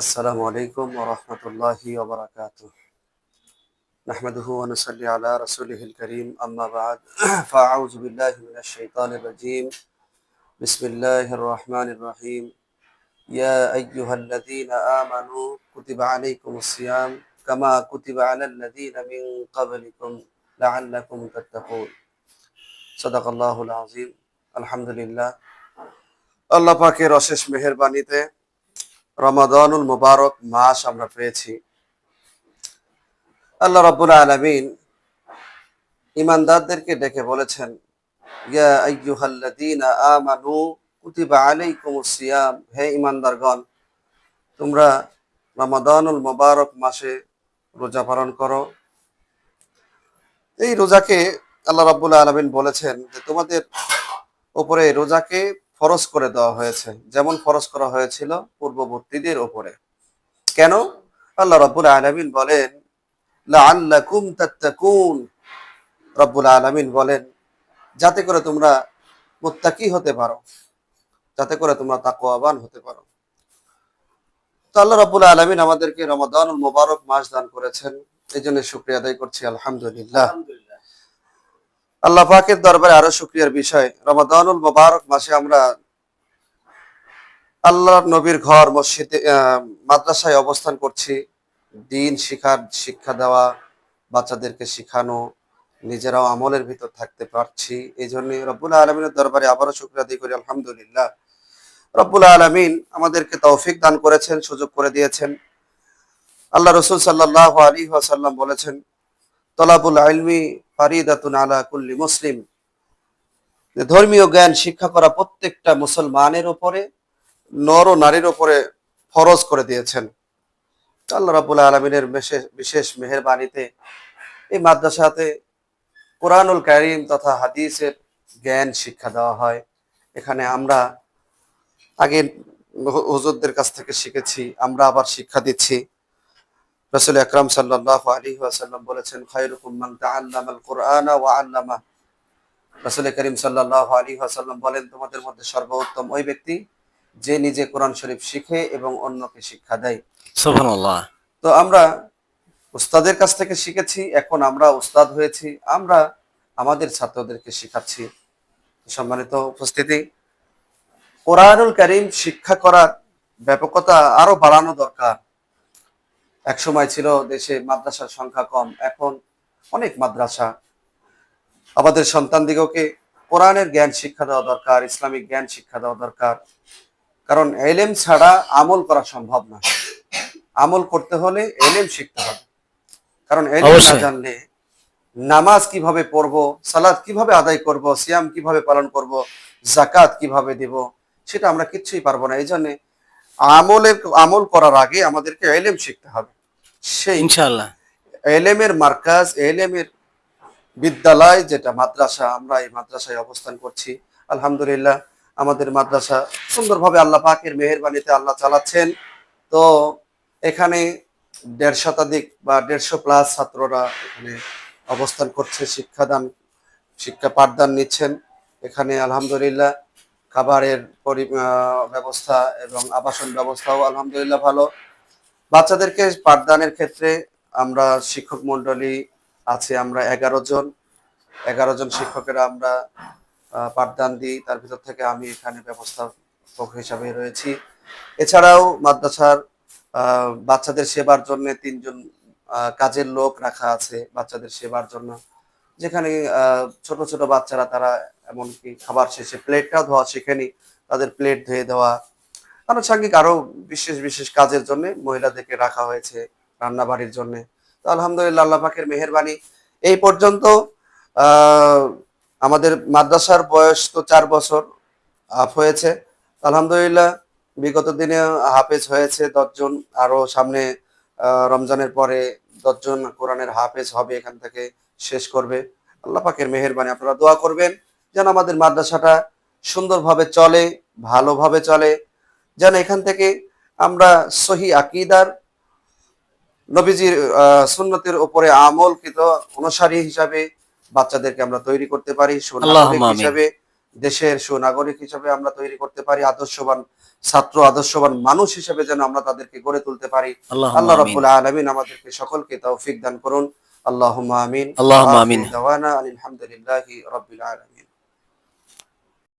السلام عليكم ورحمة الله وبركاته نحمده ونصلي على رسوله الكريم أما بعد فأعوذ بالله من الشيطان الرجيم بسم الله الرحمن الرحيم يا أيها الذين آمنوا كتب عليكم الصيام كما كتب على الذين من قبلكم لعلكم تتقون صدق الله العظيم الحمد لله আল্লাহ পাকের অশেষ মেহেরবানিতে রমাদানুল মুবারক মাস আমরা পেয়েছি। আল্লাহ রাব্বুল আলামিন ইমানদারদেরকে ডেকে বলেছেন, ইয়া আইয়ুহাল্লাযীনা আমানু কুতিবা আলাইকুমুস হে ইমানদারগণ তোমরা রমাদানুল মুবারক মাসে রোজা পালন করো। এই রোজাকে আল্লাহ রাব্বুল আলামিন বলেছেন যে তোমাদের উপরে রোজাকে ফরজ করে দেওয়া হয়েছে, যেমন ফরজ করা হয়েছিল পূর্ববর্তীদের উপরে কেন? আল্লাহ রাব্বুল আলামিন বলেন রব্বুল আলামিন বলেন, যাতে করে তোমরা মুত্তাকি হতে পারো, যাতে করে তোমরা তাকওয়াবান হতে পারো। তো আল্লাহ রাব্বুল আলামিন আমাদেরকে রমাদানুল মোবারক মাস দান করেছেন। এই জন্য শুক্রিয়া আদায় করছি, আলহামদুলিল্লাহ। আল্লাহ পাকের দরবারে আরও শুক্রিয়ার বিষয়। রমাদানুল মুবারক মাসে আমরা আল্লাহর নবীর ঘর, মসজিদে মাদ্রাসায় অবস্থান করছি। দিন শিখার শিক্ষা দেওয়া, বাচ্চাদেরকে শিখানো, নিজেরাও আমলের ভিতর থাকতে পারছি। এই জন্য রব্বুল আলমিনের দরবারে আবারও শুক্রিয়া আদায় করি, আলহামদুলিল্লাহ। রব্বুল আলমিন আমাদেরকে তৌফিক দান করেছেন, সুযোগ করে দিয়েছেন। আল্লাহ রসুল সাল্লাহ আলী ওয়াসাল্লাম বলেছেন, তলাবুল আলমি ফারিদাতুন আলা কুল্লি মুসলিম। ধর্মীয় জ্ঞান শিক্ষা করা প্রত্যেকটা মুসলমানের উপরে, নর ও নারীর উপরে ফরজ করে দিয়েছেন। আল্লাহ রাবুল আলমিনের বিশেষ মেহরবানিতে এই মাদ্রাসাতে কোরআনুল কারিম তথা হাদিসের জ্ঞান শিক্ষা দেওয়া হয়। এখানে আমরা আগে হুজুরদের কাছ থেকে শিখেছি, আমরা আবার শিক্ষা দিচ্ছি। রসুল আকরাম সাল্লাহ আলী ওয়াসাল্লাম বলেছেন খায়রুকুম মান তাআল্লামাল কুরআনা আল্লামা। রসুল করিম সাল্লাহ আলী ওয়াসাল্লাম বলেন তোমাদের মধ্যে সর্বোত্তম ওই ব্যক্তি যে নিজে কোরআন শরীফ শিখে এবং অন্যকে শিক্ষা দেয়। তো আমরা উস্তাদের কাছ থেকে শিখেছি এখন আমরা উস্তাদ হয়েছি আমরা আমাদের ছাত্রদেরকে শিখাচ্ছি। সম্মানিত উপস্থিতি কোরআনুল করিম শিক্ষা করার ব্যাপকতা আরও বাড়ানো দরকার। এক সময় ছিল দেশে মাদ্রাসার সংখ্যা কম এখন অনেক মাদ্রাসা। আমাদের সন্তানদিগকে কোরআনের জ্ঞান শিক্ষা দেওয়া দরকার ইসলামিক জ্ঞান শিক্ষা দেওয়া দরকার। কারণ এলেম ছাড়া আমল করা সম্ভব না। আমল করতে হলে এলেম শিখতে হবে। কারণ এলেম না জানলে নামাজ কীভাবে পড়ব সালাদ কীভাবে আদায় করব সিয়াম কীভাবে পালন করব জাকাত কীভাবে দেব সেটা আমরা কিচ্ছুই পারব না। এই জন্য আমলের আমল করার আগে আমাদেরকে এলেম শিখতে হবে। সেই ইনশাআল্লাহ। এলেমের মার্কাজ এলেমের বিদ্যালয় যেটা মাদ্রাসা আমরা এই মাদ্রাসায় অবস্থান করছি। আলহামদুলিল্লাহ আমাদের মাদ্রাসা সুন্দরভাবে আল্লাহ পাকের মেহেরবানিতে আল্লাহ চালাচ্ছেন। তো এখানে দেড় শতাধিক বা দেড়শো প্লাস ছাত্ররা এখানে অবস্থান করছে শিক্ষাদান শিক্ষা পাঠদান নিচ্ছেন। এখানে আলহামদুলিল্লাহ খাবারের পরি ব্যবস্থা এবং আবাসন ব্যবস্থাও আলহামদুলিল্লাহ ভালো। বাচ্চাদেরকে পাঠদানের ক্ষেত্রে আমরা শিক্ষক মন্ডলী আছে, আমরা এগারো জন। এগারো জন শিক্ষকেরা আমরা পাঠদান দিই। তার ভিতর থেকে আমি এখানে ব্যবস্থাপক হিসাবে রয়েছি। এছাড়াও মাদ্রাসার বাচ্চাদের সেবার জন্য তিনজন কাজের লোক রাখা আছে বাচ্চাদের সেবার জন্য। যেখানে ছোট ছোট বাচ্চারা তারা এমনকি খাবার শেষে প্লেটটা ধোয়া শেখেনি তাদের প্লেট ধুয়ে দেওয়া। আনুষঙ্গিক আরও বিশেষ বিশেষ কাজের জন্য মহিলাদেরকে রাখা হয়েছে রান্না বাড়ির জন্য। তো আলহামদুলিল্লাহ আল্লাহ পাকের মেহেরবানি। এই পর্যন্ত আমাদের মাদ্রাসার বয়স তো চার বছর আপ হয়েছে। আলহামদুলিল্লাহ, বিগত দিনে হাফেজ হয়েছে দশজন। আরও সামনে রমজানের পরে দশজন কোরআনের হাফেজ হবে এখান থেকে শেষ করবে। আল্লাহ পাকের মেহেরবানি। আপনারা দোয়া করবেন। যেন আমাদের মাদ্রাসাটা সুন্দরভাবে চলে ভালোভাবে চলে যেন এখান থেকে আমরা সহি আকিদার নবীজির সুন্নতের উপরে আমলকৃত অনুসারী হিসাবে বাচ্চাদেরকে আমরা তৈরি করতে পারি আমিন। হিসাবে দেশের সুনাগরিক হিসেবে আমরা তৈরি করতে পারি আদর্শবান ছাত্র আদর্শবান মানুষ হিসেবে যেন আমরা তাদেরকে গড়ে তুলতে পারি। আল্লাহ আল্লাহ রাব্বুল আলামিন আমাদেরকে সকলকে তৌফিক দান করুন। আল্লাহুম্মা আমিন। আল্লাহুম্মা আমিন। দাওয়ানা আলহামদুলিল্লাহি রাব্বিল আলামিন।